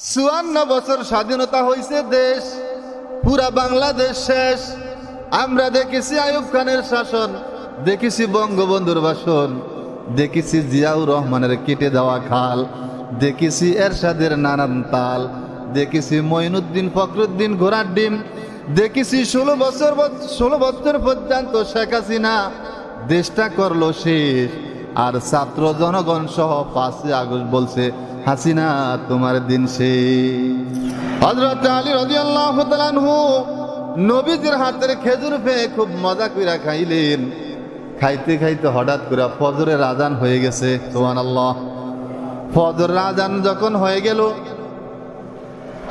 চুয়ান্ন বছর স্বাধীনতা হয়েছে দেশ, পুরা বাংলাদেশ শেষ। আমরা দেখেছি আয়ুব খানের শাসন, দেখেছি বঙ্গবন্ধুর ভাষণ, দেখেছি জিয়াউর রহমানের কেটে দেওয়া খাল, দেখেছি এরশাদের নানান তাল, দেখেছি মঈনুদ্দিন ফখরুদ্দিন ঘোড়ার ডিম, দেখেছি ষোলো বছর ষোলো বছর পর্যন্ত শেখ হাসিনা দেশটা করল শেষ। আর ছাত্র জনগণ সহ পাঁচই আগস্ট বলছে হাসিনা, তোমার দিন শেষ। হজরত আলী তাআলা আনহু নবীজির হাতের খেজুর পেয়ে খুব মজা কইরা খাইলেন। খাইতে খাইতে হঠাৎ করে ফজরের আজান হয়ে গেছে তোমার আল্লাহ ফজর আজান যখন হয়ে গেল,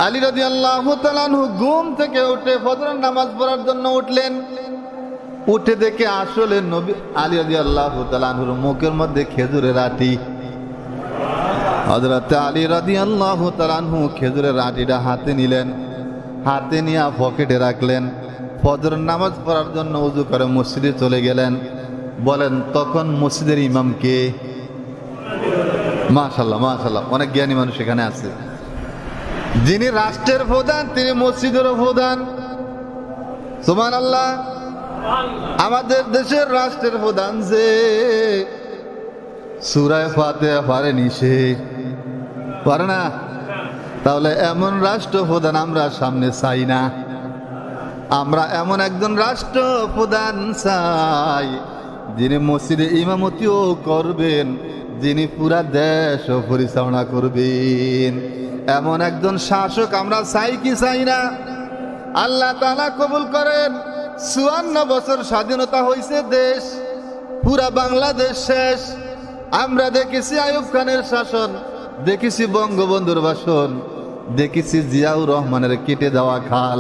আলী তাআলা আনহু ঘুম থেকে উঠে ফজরের নামাজ পড়ার জন্য উঠলেন। উঠে দেখে আসলে নবী আলী তাআলা আনহুর মুখের মধ্যে খেজুরের আটি হজরত আলী রাদি আল্লাহ তালানহু খেজুরের আটিটা হাতে নিলেন, হাতে নিয়ে পকেটে রাখলেন। ফজর নামাজ পড়ার জন্য উজু করে মসজিদে চলে গেলেন। বলেন, তখন মসজিদের ইমামকে মাশাল্লাহ মাশাল্লাহ অনেক জ্ঞানী মানুষ এখানে আছে। যিনি রাষ্ট্রের প্রধান, তিনি মসজিদেরও প্রধান। সুমান আল্লাহ আমাদের দেশের রাষ্ট্রের প্রধান যে। সুরায় ফাতে পারেনি সে। পারে না। তাহলে এমন রাষ্ট্রপ্রধান আমরা সামনে চাই না। আমরা এমন একজন রাষ্ট্রপ্রধান চাই, যিনি মসজিদে ইমামতিও করবেন, যিনি পুরা দেশ পরিচালনা করবেন। এমন একজন শাসক আমরা চাই কি চাই না? আল্লাহ তালা কবুল করেন, চুয়ান্ন বছর স্বাধীনতা হয়েছে দেশ, পুরা বাংলাদেশ শেষ। আমরা দেখেছি আয়ুব খানের শাসন দেখেছি বঙ্গবন্ধুর বাসন দেখেছি জিয়াউর রহমানের কেটে দেওয়া খাল,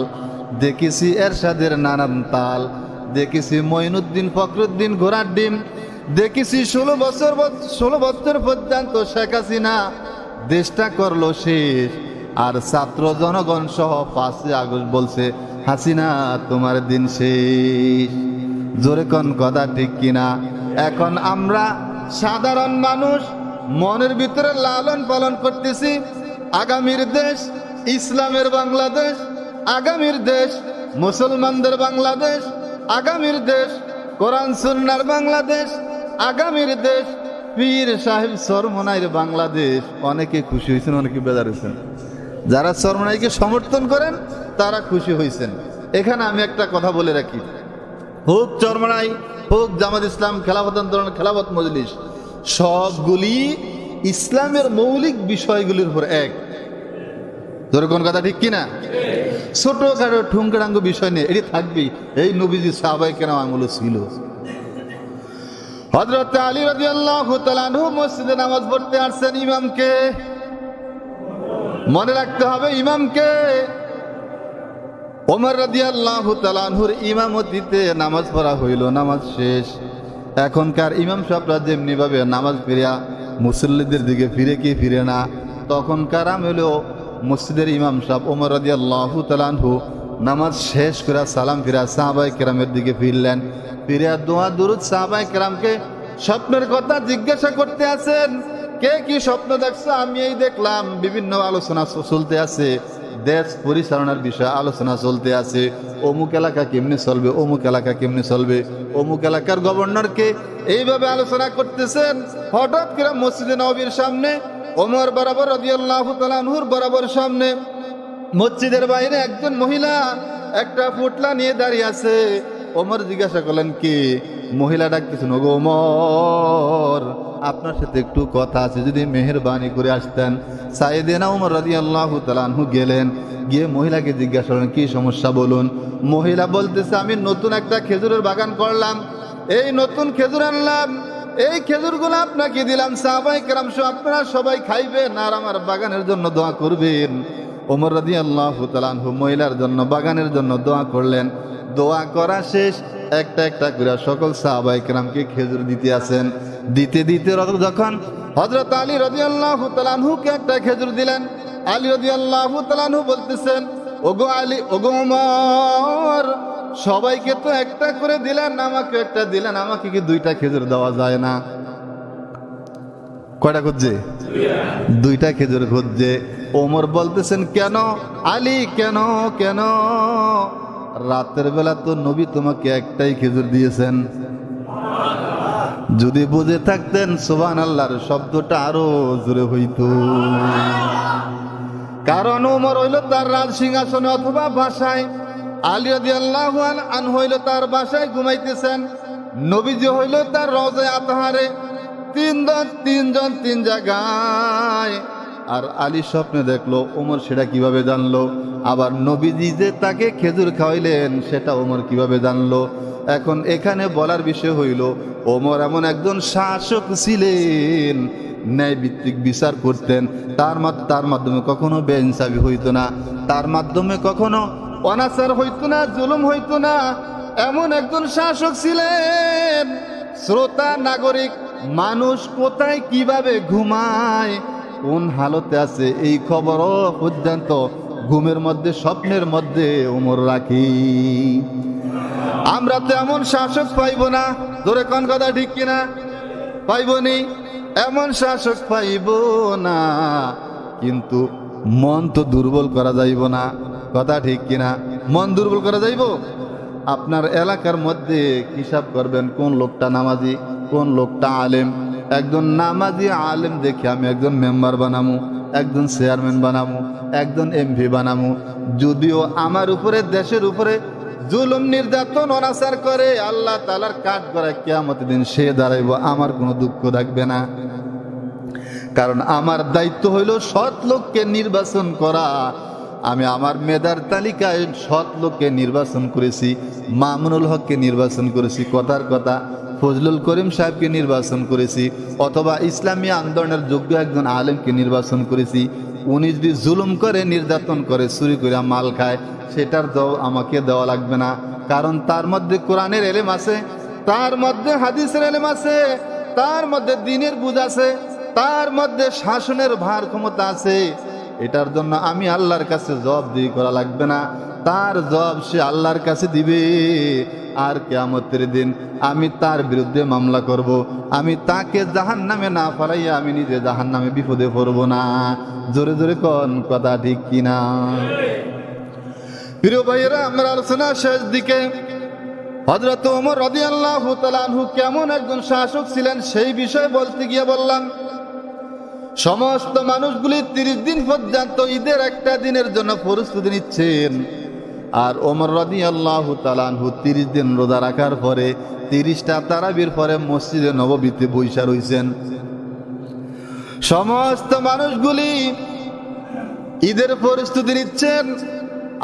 দেখেছি এরশাদের নানান তাল, দেখেছি মঈনুদ্দিন ফখরুদ্দিন ঘোড়ার ডিম, দেখেছি ষোলো বছর ষোলো বছর পর্যন্ত শেখ হাসিনা দেশটা করল শেষ, আর ছাত্র জনগণ সহ পাঁচই আগস্ট বলছে, হাসিনা, তোমার দিন শেষ। জোরে কোন কথা ঠিক কিনা? এখন আমরা সাধারণ মানুষ মনের ভিতরে লালন পালন করতেছি। আগামীর দেশ ইসলামের বাংলাদেশ, আগামীর দেশ মুসলমানদের বাংলাদেশ, আগামীর দেশ কোরআন সুন্নার বাংলাদেশ, আগামীর দেশ পীর সাহেব সরমনাইয়ের বাংলাদেশ। অনেকে খুশি হয়েছেন, অনেকে বেজার হয়েছেন। যারা সরমনাইকে সমর্থন করেন, তারা খুশি হয়েছেন। এখানে আমি একটা কথা বলে রাখি। হোক চরমনাই হোক জামাত ইসলাম খেলাফত আন্দোলন, খেলাফত মজলিস। সবগুলি ইসলামের মৌলিক বিষয়গুলির উপর এক। কোন কথা ঠিক কিনা? ছোট খাটো ঠুঙ্কারাঙ্গ বিষয় নেই এটি থাকবি এই নবীজি সাহাবাই কেন আমল ছিল। হজরত আলী রাজি আল্লাহ মসজিদে নামাজ পড়তে আসছেন ইমামকে। মনে রাখতে হবে ইমামকে। ওমর রাজি আল্লাহ তালানহুর ইমামতিতে নামাজ পড়া হইল, নামাজ শেষ। এখনকার ইমাম সাহরা যেমনি ভাবে নামাজ ফিরিয়া মুসল্লিদের দিকে ফিরে কি ফিরে না, তখনকার আম হইল মসজিদের ইমাম সাহ ওমর রাজি তালানহু নামাজ শেষ করে সালাম ফিরা সাহাবাই কেরামের দিকে ফিরলেন। ফিরিয়া দোয়া দুরুদ সাহাবাই কেরামকে স্বপ্নের কথা জিজ্ঞাসা করতে আছেন কে কি স্বপ্ন দেখছ? আমি এই দেখলাম। বিভিন্ন আলোচনা চলতে আছে দেশ পরিচালনার বিষয়ে আলোচনা চলতে আছে। অমুক এলাকা কেমনি চলবে, অমুক এলাকা কেমনি চলবে, অমুক এলাকার গভর্নরকে এইভাবে আলোচনা করতেছেন। হঠাৎ করে মসজিদে নবীর সামনে, ওমর বরাবর তালানহুর বরাবর সামনে, মসজিদের বাইরে একজন মহিলা একটা ফুটলা নিয়ে দাঁড়িয়ে আছে। ওমর জিজ্ঞাসা করলেন, কি? মহিলা ডাকতেছেন, ওগো ওমর, আপনার সাথে একটু কথা আছে। যদি মেহরবানি করে আসতেন। সাইদেনা উমর রাজি আল্লাহ তালানহু গেলেন, গিয়ে মহিলাকে জিজ্ঞাসা করলেন, কি সমস্যা বলুন? মহিলা বলতেছে, আমি নতুন একটা খেজুরের বাগান করলাম। এই নতুন খেজুর আনলাম। এই খেজুরগুলো আপনাকে দিলাম। সাহাবাই কেরাম আপনারা সবাই খাইবেন আর আমার বাগানের জন্য দোয়া করবেন। ওমর রাজি আল্লাহ মহিলার জন্য বাগানের জন্য দোয়া করলেন। দোয়া করা শেষ। একটা একটা করে সকল সাহাবাই কেরামকে খেজুর দিতে আসেন। দিতে দিতে যখন হজরত আলী রদি আল্লাহ তালানহুকে একটা খেজুর দিলেন, আলী রদি আল্লাহ তালানহু বলতেছেন, ওগো আলী, ওগো সবাইকে তো একটা করে দিলেন, আমাকে একটা দিলেন, আমাকে কি দুইটা খেজুর দেওয়া যায় না? কয়টা খুঁজছে? দুইটা খেজুর খুঁজছে। ওমর বলতেছেন, কেন? আলী, কেন কেন? রাতের বেলা তো নবী তোমাকে একটাই খেজুর দিয়েছেন। যদি বুঝে থাকতেন সোবান আল্লাহর শব্দটা আরও জোরে হইতো। কারণ ওমর হইল তার রাজ সিংহাসনে অথবা বাসায়। আলী আন হইল তার বাসায় ঘুমাইতেছেন। নবীজি হইল তার রজে আতহারে। তিনজন তিনজন, তিন জায়গায় আর আলী স্বপ্নে দেখল, ওমর সেটা কীভাবে জানলো? আবার নবীজি যে তাকে খেজুর খাওয়াইলেন, সেটা ওমর কীভাবে জানলো? এখন এখানে বলার বিষয় হইল, ওমর এমন একজন শাসক ছিলেন ন্যায় ভিত্তিক বিচার করতেন। তার তার মাধ্যমে কখনো বেইনসাফি হইতো না, তার মাধ্যমে কখনো অনাচার হইতো না, জুলুম হইতো না। এমন একজন শাসক ছিলেন, শ্রোতা, নাগরিক, মানুষ কোথায় কীভাবে ঘুমায় কোন হালতে আছে এই খবরও পর্যন্ত ঘুমের মধ্যে, স্বপ্নের মধ্যে ওমর রাখি। আমরা তো এমন শাসক পাইব না, ধরে কোন কথা ঠিক কিনা? পাইবনি এমন শাসক পাইব না, কিন্তু মন তো দুর্বল করা যাইব না, কথা ঠিক কিনা? মন দুর্বল করা যাইব? আপনার এলাকার মধ্যে হিসাব করবেন কোন লোকটা নামাজি, কোন লোকটা আলেম। একজন নামাজি আলেম দেখে আমি একজন মেম্বার বানামু, একজন চেয়ারম্যান বানামু, একজন এমপি বানামু। যদিও আমার উপরে, দেশের উপরে জুলুম নির্যাতন, অনাচার করে, আল্লাহ তালার কাঠ করে কেয়ামত দিন সে দাঁড়াইব, আমার কোনো দুঃখ থাকবে না। কারণ আমার দায়িত্ব হইল সৎ লোককে নির্বাচন করা। আমি আমার মেধার তালিকায় সৎ লোককে নির্বাচন করেছি, মামুনুল হককে নির্বাচন করেছি, কথার কথা। ফজলুল করিম সাহেবকে নির্বাচন করেছি, অথবা ইসলামী আন্দোলনের যোগ্য একজন আলেমকে নির্বাচন করেছি। উনি যদি জুলুম করে, নির্যাতন করে, চুরি করে মাল খায়, সেটার দাও আমাকে দেওয়া লাগবে না। কারণ তার মধ্যে কোরআনের এলেম আছে, তার মধ্যে হাদিসের এলেম আছে, তার মধ্যে দিনের বুঝ আছে, তার মধ্যে শাসনের ভার ক্ষমতা আছে। এটার জন্য আমি আল্লাহর কাছে জবাব দিয়ে করা লাগবে না। তার জবাব সে আল্লাহর কাছে দিবে। আর কেয়ামতের দিন আমি তার বিরুদ্ধে মামলা করব। আমি তাকে জাহান নামে না ফালাইয়া আমি নিজে জাহান নামে বিপদে পড়ব না। জোরে জোরে কন কথা ঠিক কিনা? প্রিয় ভাইয়েরা, আমরা আলোচনা শেষ দিকে হজরত ওমর রদি আল্লাহ তালানহু কেমন একজন শাসক ছিলেন সেই বিষয়ে বলতে গিয়ে বললাম, সমস্ত মানুষগুলি তিরিশ দিন পর্যন্ত ঈদের একটা দিনের জন্য প্রস্তুতি নিচ্ছেন। আর ওমর রদি আল্লাহ তালানহু তিরিশ দিন রোজা রাখার পরে তিরিশটা তারাবির পরে মসজিদে নববীতে বৈশা রইছেন। সমস্ত মানুষগুলি ঈদের পরিস্থিতি নিচ্ছেন।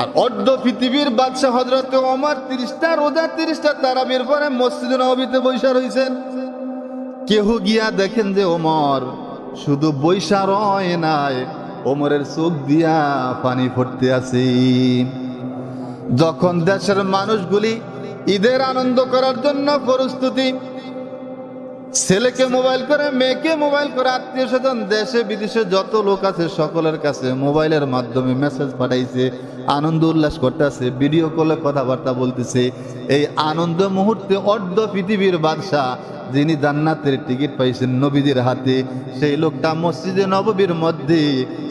আর অর্ধ পৃথিবীর বাদশাহ হজরত ওমর তিরিশটা রোজা, তিরিশটা তারাবির পরে মসজিদে নবীতে বৈশা রইছেন। কেহ গিয়া দেখেন যে ওমর শুধু বৈশা রয় নাই, ওমরের চোখ দিয়া পানি ফুটতে আছে। যখন দেশের মানুষগুলি ঈদের আনন্দ করার জন্য প্রস্তুতি, ছেলেকে মোবাইল করে, মেয়েকে মোবাইল করে, আত্মীয় স্বজন, দেশে, বিদেশে যত লোক আছে সকলের কাছে মোবাইলের মাধ্যমে মেসেজ পাঠাইছে, আনন্দ উল্লাস করতেছে, ভিডিও কলে কথাবার্তা বলতেছে। এই আনন্দ মুহূর্তে অর্ধ পৃথিবীর বাদশাহ, যিনি জান্নাতের টিকিট পাইছেন নবীদের হাতে, সেই লোকটা মসজিদে নববীর মধ্যে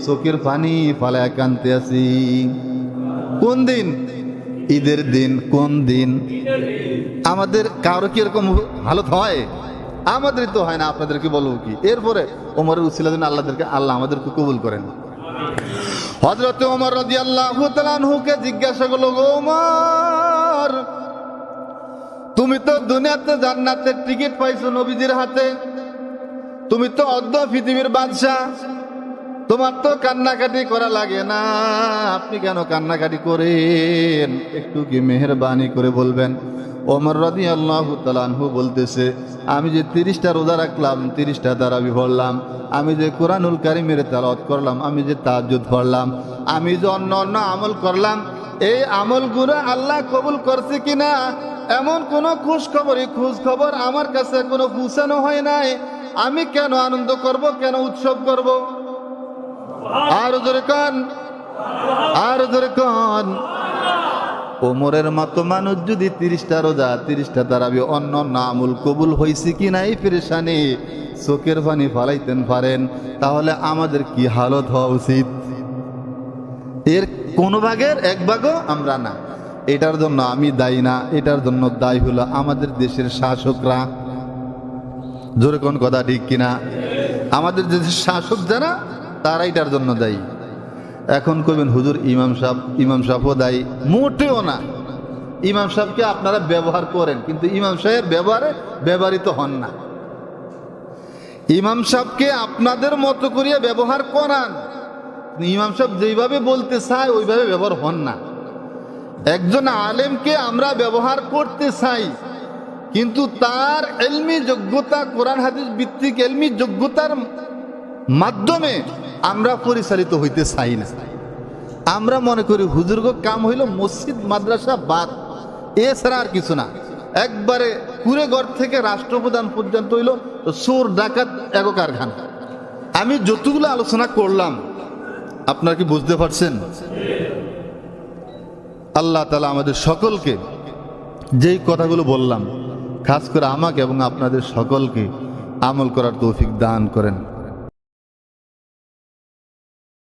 চোখের পানি ফালায় কানতে আছি। কোন দিন ঈদের দিন, কোন দিন? আমাদের কারও কি এরকম হালত হয়? আমাদের তো হয় না, আপনাদেরকে বলব কি? এরপরে ওমরের উচ্ছিলা দিন আল্লাহদেরকে, আল্লাহ আমাদেরকে কবুল করেন। হজরত ওমর রাজি আল্লাহ হুকে জিজ্ঞাসা করল, "গো ওমর, তুমি তো দুনিয়াতে জান্নাতের টিকিট পাইছো নবীজির হাতে। তুমি তো অর্ধ পৃথিবীর বাদশাহ। তোমার তো কান্নাকাটি করা লাগে না। আপনি কেন কান্নাকাটি করেন? একটু কি মেহরবানি করে বলবেন? ওমর রাদি আল্লাহ তালানহু বলতেছে, আমি যে তিরিশটা রোজা রাখলাম, তিরিশটা তারাবি পড়লাম আমি যে কোরআনুল কারিমের তালাত করলাম, আমি যে তাজ্জুদ পড়লাম আমি যে অন্য অন্য আমল করলাম, এই আমলগুলো আল্লাহ কবুল করছে কিনা? এমন কোন খোঁজ খবরই খোঁজ খবর আমার কাছে কোনো পৌঁছানো হয় নাই। আমি কেন আনন্দ করব? কেন উৎসব করব? আর ওমরের মতো মানুষ যদি তিরিশটা রোজা, তিরিশটা তারাবি অন্য আমুল কবুল হয়েছে কি নাই পেরেশানি চোখের পানি ফালাইতেন পারেন। তাহলে আমাদের কি হালত হওয়া উচিত? এর কোন ভাগের এক ভাগও আমরা না। এটার জন্য আমি দায়ী না, এটার জন্য দায়ী হলো আমাদের দেশের শাসকরা। জোরে কোন কথা ঠিক কিনা? আমাদের দেশের শাসক যারা তারা এটার জন্য দায়ী। এখন কবেন হুজুর, ইমাম সাহেব, ইমাম সাহেবও দায়ী। মোটেও না। ইমাম সাহেবকে আপনারা ব্যবহার করেন, কিন্তু ইমাম সাহেবের ব্যবহারে ব্যবহৃত হন না। ইমাম সাহেবকে আপনাদের মতো করিয়া ব্যবহার করান। ইমাম সাহেব যেইভাবে বলতে চায়, ওইভাবে ব্যবহার হন না। একজন আলেমকে আমরা ব্যবহার করতে চাই, কিন্তু তার এলমি যোগ্যতা, কোরআন, হাদিস ভিত্তিক এলমি যোগ্যতার মাধ্যমে আমরা পরিচালিত হইতে চাই না। আমরা মনে করি হুজুর্গ কাম হইল মসজিদ, মাদ্রাসা, বাদ। এছাড়া আর কিছু না। একবারে কুড়ে ঘর থেকে রাষ্ট্রপ্রধান পর্যন্ত হইল সুর ডাকাত এক কারখানা আমি যতগুলো আলোচনা করলাম, আপনারা কি বুঝতে পারছেন? আল্লাহ তালা আমাদের সকলকে যেই কথাগুলো বললাম, খাস করে আমাকে এবং আপনাদের সকলকে আমল করার তৌফিক দান করেন।